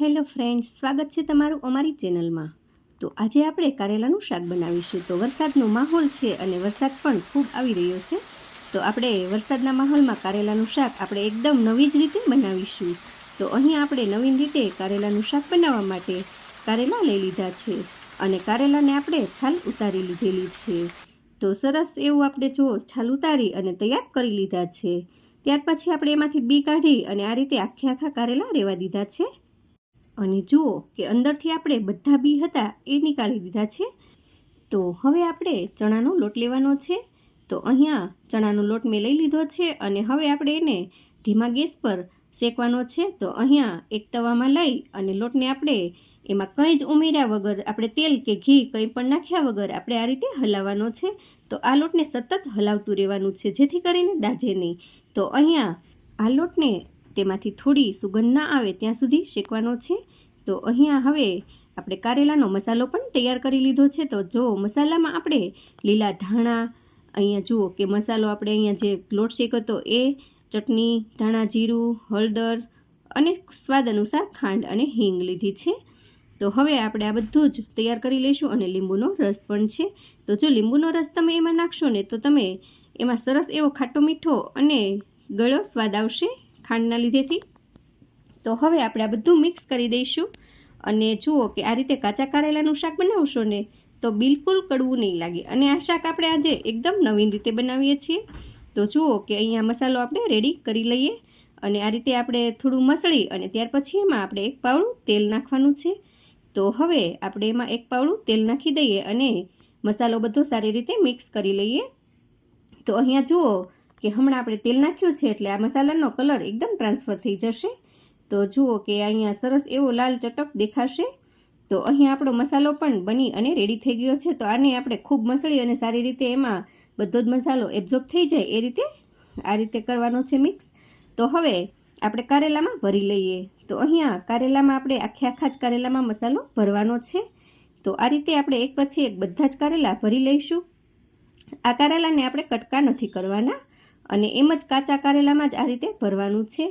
Hello friends, સ્વાગત છે તમારું અમારી ચેનલમાં. તો આજે આપણે કારેલાનું શાક બનાવીશું. તો વરસાદનો માહોલ છે અને વરસાદ પણ ખૂબ આવી રહ્યો છે. તો આપણે વરસાદના માહોલમાં કારેલાનું શાક આપણે એકદમ નવી જ રીતે બનાવીશું. તો અહીં આપણે નવીન રીતે કારેલાનું શાક બનાવવા માટે કારેલા લઈ લીધા છે અને કારેલાને આપણે છાલ ઉતારી લીધેલી છે. તો સરસ એવું આપણે જો છાલ ઉતારી અને તૈયાર કરી લીધા છે. ત્યાર પછી આપણે એમાંથી બી કાઢી અને આ રીતે આખે આખા કારેલા રહેવા દીધા છે. અને જુઓ કે અંદરથી આપણે બધા બી હતા એ નીકાળી દીધા છે. તો હવે આપણે ચણાનો લોટ લેવાનો છે. તો અહીંયા ચણાનો લોટ મેં લઈ લીધો છે અને હવે આપણે એને ધીમા ગેસ પર શેકવાનો છે. તો અહીંયા એક તવામાં લઈ અને લોટને આપણે એમાં કંઈ જ ઉમેર્યા વગર આપણે તેલ કે ઘી કંઈ પણ નાખ્યા વગર આપણે આ રીતે હલાવવાનો છે. તો આ લોટને સતત હલાવતું રહેવાનું છે જેથી કરીને દાજે નહીં. તો અહીંયા આ લોટને તેમાંથી થોડી સુગંધ ના આવે ત્યાં સુધી શેકવાનો છે. તો અહીંયા હવે આપણે કારેલાનો મસાલો પણ તૈયાર કરી લીધો છે. તો જો મસાલામાં આપણે લીલા ધાણા, અહીંયા જુઓ કે મસાલો આપણે અહીંયા જે લોટ શેક હતો એ ચટણી, ધાણા જીરું, હળદર અને સ્વાદ અનુસાર ખાંડ અને હિંગ લીધી છે. તો હવે આપણે આ બધું જ તૈયાર કરી લઈશું અને લીંબુનો રસ પણ છે. તો જો લીંબુનો રસ તમે એમાં નાખશો ને તો તમે એમાં સરસ એવો ખાટો મીઠો અને ગળો સ્વાદ આવશે. ખાંડના લીધેથી. તો હવે આપણે આ બધું મિક્સ કરી દઈશું. અને જુઓ કે આ રીતે કાચા કારેલાનું શાક બનાવશો ને, તો બિલકુલ કડવું નહીં લાગે. અને આ શાક આપણે આજે એકદમ નવીન રીતે બનાવીએ છીએ. તો જુઓ કે અહીંયા મસાલો આપણે રેડી કરી લઈએ. અને આ રીતે આપણે થોડું મસળી અને ત્યાર પછી એમાં આપણે એક પાવડું તેલ નાખવાનું છે. તો હવે આપણે એમાં એક પાવડું તેલ નાખી દઈએ અને મસાલો બધો સારી રીતે મિક્સ કરી લઈએ. તો અહીંયા જુઓ કે હમણાં આપણે તેલ નાખ્યું છે એટલે આ મસાલાનો કલર એકદમ ટ્રાન્સફર થઈ જશે. તો જુઓ કે અહીંયા સરસ એવો લાલ ચટક દેખાશે. તો અહીં આપણો મસાલો પણ બની અને રેડી થઈ ગયો છે. તો આને આપણે ખૂબ મસળી અને સારી રીતે એમાં બધો જ મસાલો એબ્ઝોર્બ થઈ જાય એ રીતે આ રીતે કરવાનો છે મિક્સ તો હવે આપણે કારેલામાં ભરી લઈએ. તો અહીંયા કારેલામાં આપણે આખે આખા જ કારેલામાં મસાલો ભરવાનો છે. તો આ રીતે આપણે એક પછી એક બધા જ કારેલા ભરી લઈશું. આ કારેલાને આપણે કટકા નથી કરવાના. અને એમ જ કાચા કારેલામાં જ આ રીતે ભરવાનું છે.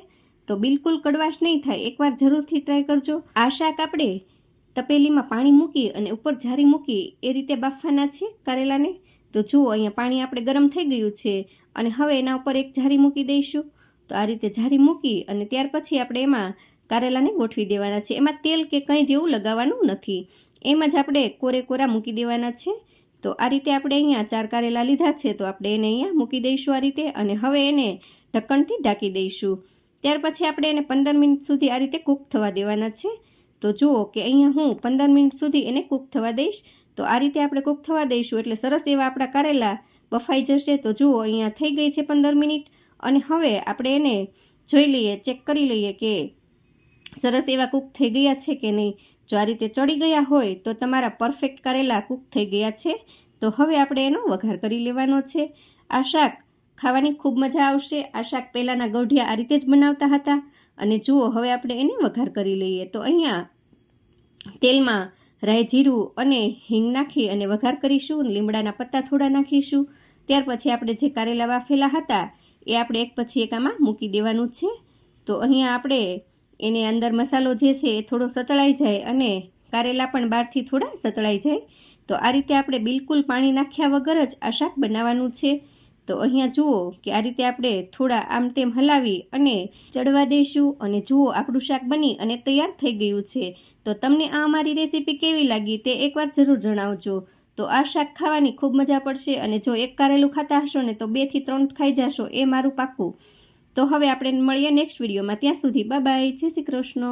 તો બિલકુલ કડવાશ નહીં થાય, એકવાર જરૂરથી ટ્રાય કરજો. આ શાક આપણે તપેલીમાં પાણી મૂકી અને ઉપર જારી મૂકી એ રીતે બાફવાના છે કારેલાને. તો જુઓ, અહીંયા પાણી આપણે ગરમ થઈ ગયું છે અને હવે એના ઉપર એક જારી મૂકી દઈશું. તો આ રીતે જારી મૂકી અને ત્યાર પછી આપણે એમાં કારેલાને ગોઠવી દેવાના છે. એમાં તેલ કે કંઈ જેવું લગાવવાનું નથી. એમ જ આપણે કોરે કોરા મૂકી દેવાના છે. તો આ રીતે આપણે અહીંયા ચાર કારેલા લીધા છે, તો આપણે એને અહીંયા મૂકી દઈશું આ રીતે અને હવે એને ઢક્કણથી ઢાંકી દઈશું. ત્યાર પછી આપણે એને પંદર મિનિટ સુધી આ રીતે કૂક થવા દેવાના છે. તો જુઓ કે અહીંયા હું પંદર મિનિટ સુધી એને કૂક થવા દઈશ. તો આ રીતે આપણે કૂક થવા દઈશું એટલે સરસ એવા આપણા કારેલા બફાઈ જશે. તો જુઓ અહીંયા થઈ ગઈ છે પંદર મિનિટ અને હવે આપણે એને જોઈ લઈએ, ચેક કરી લઈએ કે સરસ એવા કૂક થઈ ગયા છે કે નહીં. જો આ રીતે ચડી ગયા હોય તો તમારા પરફેક્ટ કારેલા કૂક થઈ ગયા છે. તો હવે આપણે એનો વઘાર કરી લેવાનો છે. આ શાક ખાવાની ખૂબ મજા આવશે. આ શાક પહેલાંના ગઢિયા આ રીતે જ બનાવતા હતા. અને જુઓ, હવે આપણે એને વઘાર કરી લઈએ. તો અહીંયા તેલમાં રાઈ જીરું અને હિંગ નાખી અને વઘાર કરીશું લીમડાના પત્તા થોડા નાખીશું. ત્યાર પછી આપણે જે કારેલા વાફેલા હતા, એ આપણે એક પછી એક આમાં મૂકી દેવાનું છે. તો અહીંયા આપણે એને અંદર મસાલો જે છે એ થોડો સતળાઈ જાય અને કારેલા પણ બહારથી થોડા સતળાઈ જાય. તો આ રીતે આપણે બિલકુલ પાણી નાખ્યા વગર જ આ શાક બનાવવાનું છે. તો અહીંયા જુઓ કે આ રીતે આપણે થોડા આમ તેમ હલાવી અને ચડવા દઈશું અને જુઓ આપણું શાક બની અને તૈયાર થઈ ગયું છે. તો તમને આ અમારી રેસીપી કેવી લાગી તે એકવાર જરૂર જણાવજો. તો આ શાક ખાવાની ખૂબ મજા પડશે અને જો એક કારેલું ખાતા હશો ને તો બેથી ત્રણ ખાઈ જશો એ મારું પાક્કું તો હવે આપણે મળીએ નેક્સ્ટ વિડીયોમાં ત્યાં સુધી બાય બાય જય શ્રી કૃષ્ણ.